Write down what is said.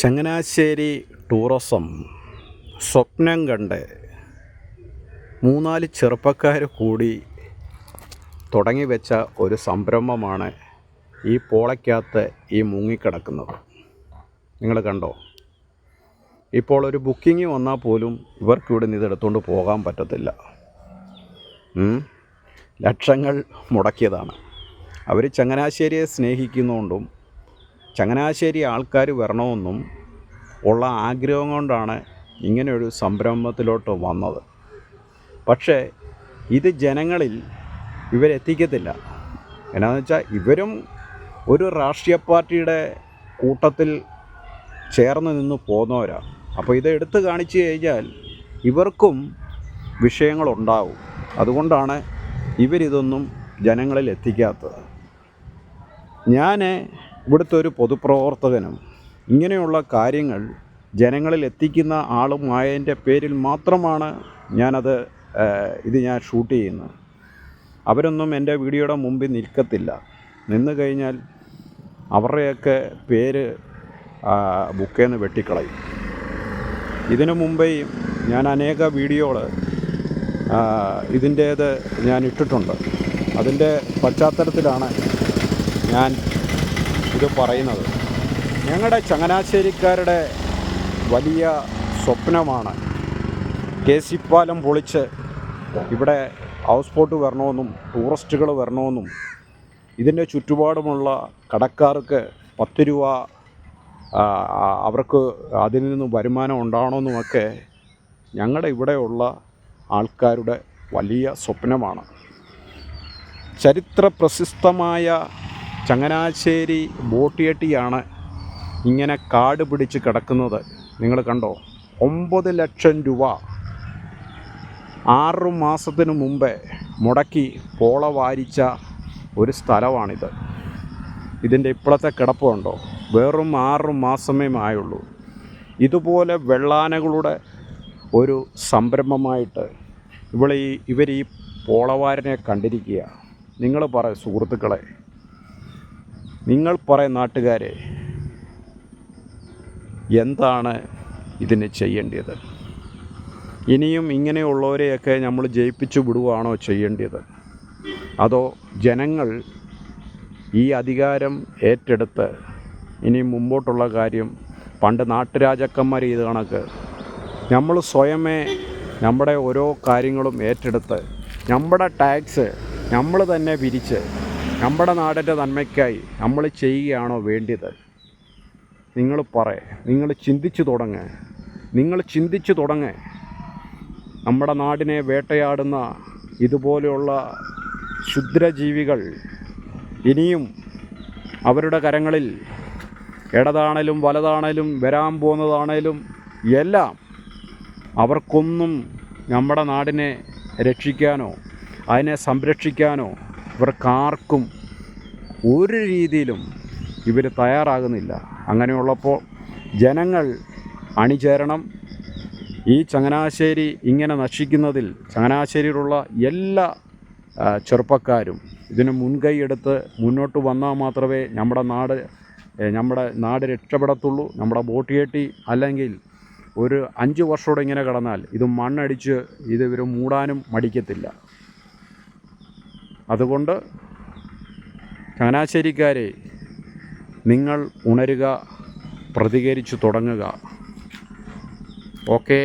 Changanassery tourism സ്വപ്നം കണ്ട് മൂന്നാൽ ചെറുപ്പക്കാർ കൂടി തുടങ്ങി വെച്ച ഒരു സംരംഭമാണ് ഈ പോളയ്ക്കകത്ത് ഈ മുങ്ങിക്കിടക്കുന്നത്. നിങ്ങൾ കണ്ടോ? ഇപ്പോൾ ഒരു ബുക്കിംഗ് വന്നാൽ പോലും ഇവർക്ക് ഇവിടെ നിന്ന് ഇതെടുത്തുകൊണ്ട് പോകാൻ പറ്റത്തില്ല. ലക്ഷങ്ങൾ മുടക്കിയതാണ്. അവർ ചങ്ങനാശ്ശേരിയെ സ്നേഹിക്കുന്നതുകൊണ്ടും ചങ്ങനാശ്ശേരി ആൾക്കാർ വരണമെന്നും ഉള്ള ആഗ്രഹം കൊണ്ടാണ് ഇങ്ങനെയൊരു സംരംഭത്തിലോട്ട് വന്നത്. പക്ഷേ ഇത് ജനങ്ങളിൽ ഇവരെത്തിക്കത്തില്ല. എന്നാന്ന് വെച്ചാൽ ഇവരും ഒരു രാഷ്ട്രീയ പാർട്ടിയുടെ കൂട്ടത്തിൽ ചേർന്ന് നിന്ന് പോന്നവരാണ് അപ്പോൾ ഇത് എടുത്തു കാണിച്ചു കഴിഞ്ഞാൽ ഇവർക്കും വിഷയങ്ങളുണ്ടാവും. അതുകൊണ്ടാണ് ഇവരിതൊന്നും ജനങ്ങളിൽ എത്തിക്കാത്തത്. ഞാൻ ഇവിടുത്തെ ഒരു പൊതുപ്രവർത്തകനും ഇങ്ങനെയുള്ള കാര്യങ്ങൾ ജനങ്ങളിൽ എത്തിക്കുന്ന ആളുമായതിന്റെ പേരിൽ മാത്രമാണ് ഞാനത് ഇത് ഞാൻ ഷൂട്ട് ചെയ്യുന്നത്. അവരൊന്നും എന്റെ വീഡിയോയുടെ മുമ്പിൽ നിൽക്കത്തില്ല. നിന്ന് കഴിഞ്ഞാൽ അവരുടെയൊക്കെ പേര് ബുക്കേന്ന് വെട്ടിക്കളയും. ഇതിനു മുമ്പേ ഞാൻ അനേക വീഡിയോകൾ ഇതിന്റേത് ഞാൻ ഇട്ടിട്ടുണ്ട്. അതിന്റെ പശ്ചാത്തലത്തിലാണ് ഞാൻ ഇത് പറയുന്നത്. ഞങ്ങളുടെ ചങ്ങനാശ്ശേരിക്കാരുടെ വലിയ സ്വപ്നമാണ് കെ സി പാലം പൊളിച്ച് ഇവിടെ ഹൗസ് ബോട്ട് വരണമെന്നും ടൂറിസ്റ്റുകൾ വരണമെന്നും ഇതിന്റെ ചുറ്റുപാടുമുള്ള കടക്കാർക്ക് പത്ത് രൂപ അവർക്ക് അതിൽ നിന്ന് വരുമാനം ഉണ്ടാവണമെന്നുമൊക്കെ ഞങ്ങളുടെ ഇവിടെയുള്ള ആൾക്കാരുടെ വലിയ സ്വപ്നമാണ്. ചരിത്ര പ്രസിദ്ധമായ ചങ്ങനാശ്ശേരി ബോട്ടിയട്ടിയാണ് ഇങ്ങനെ കാട് പിടിച്ച് കിടക്കുന്നത്. നിങ്ങൾ കണ്ടോ? ഒമ്പത് ലക്ഷം രൂപ ആറു മാസത്തിനു മുമ്പേ മുടക്കി പോള വാരിച്ച ഒരു സ്ഥലമാണിത്. ഇതിന്റെ ഇപ്പോഴത്തെ കിടപ്പുണ്ടോ വെറും ആറു മാസമേ ആയുള്ളൂ. ഇതുപോലെ വെള്ളാനകളുടെ ഒരു സംരംഭമായിട്ട് ഇവിടെ ഈ ഇവർ ഈ പോളവാരനെ കണ്ടിരിക്കുക നിങ്ങൾ പറ സുഹൃത്തുക്കളെ നിങ്ങൾ പറയ നാട്ടുകാരെ എന്താണ് ഇതിന് ചെയ്യേണ്ടത്? ഇനിയും ഇങ്ങനെയുള്ളവരെയൊക്കെ നമ്മൾ ജയിപ്പിച്ചു വിടുവാണോ ചെയ്യേണ്ടത്? അതോ ജനങ്ങൾ ഈ അധികാരം ഏറ്റെടുത്ത് ഇനി മുമ്പോട്ടുള്ള കാര്യം പണ്ട് നാട്ടുരാജാക്കന്മാർ ചെയ്ത കണക്ക്. നമ്മൾ സ്വയമേ നമ്മുടെ ഓരോ കാര്യങ്ങളും ഏറ്റെടുത്ത് നമ്മുടെ ടാക്സ് നമ്മൾ തന്നെ പിരിച്ച് നമ്മുടെ നാടിന്റെ നന്മയ്ക്കായി നമ്മൾ ചെയ്യുകയാണോ വേണ്ടത് നിങ്ങൾ പറ. നിങ്ങൾ ചിന്തിച്ചു തുടങ്ങ്. നിങ്ങൾ ചിന്തിച്ചു തുടങ്ങ്. നമ്മുടെ നാടിനെ വേട്ടയാടുന്ന ഇതുപോലെയുള്ള ക്ഷുദ്രജീവികൾ ഇനിയും അവരുടെ കരങ്ങളിൽ ഇടതാണേലും വലതാണേലും വരാൻ പോകുന്നതാണേലും എല്ലാം അവർക്കൊന്നും നമ്മുടെ നാടിനെ രക്ഷിക്കാനോ അതിനെ സംരക്ഷിക്കാനോ ഇവർക്കാർക്കും ഒരു രീതിയിലും ഇവർ തയ്യാറാകുന്നില്ല. അങ്ങനെയുള്ളപ്പോൾ ജനങ്ങൾ അണിചേരണം. ഈ ചങ്ങനാശ്ശേരി ഇങ്ങനെ നശിക്കുന്നതിൽ ചങ്ങനാശ്ശേരിയിലുള്ള എല്ലാ ചെറുപ്പക്കാരും ഇതിന് മുൻകൈയെടുത്ത് മുന്നോട്ട് വന്നാൽ മാത്രമേ നമ്മുടെ നാട് നമ്മുടെ നാട് രക്ഷപ്പെടത്തുള്ളൂ. നമ്മുടെ ബോട്ട് കെട്ടി അല്ലെങ്കിൽ ഒരു അഞ്ച് വർഷത്തോടെ ഇങ്ങനെ കടന്നാൽ ഇത് മണ്ണടിച്ച് ഇത് ഇവർ മൂടാനും മടിക്കത്തില്ല. അതുകൊണ്ട് ചങ്ങനാശ്ശേരിക്കാരെ നിങ്ങൾ ഉണരുക പ്രതികരിച്ചു തുടങ്ങുക. ഓക്കേ.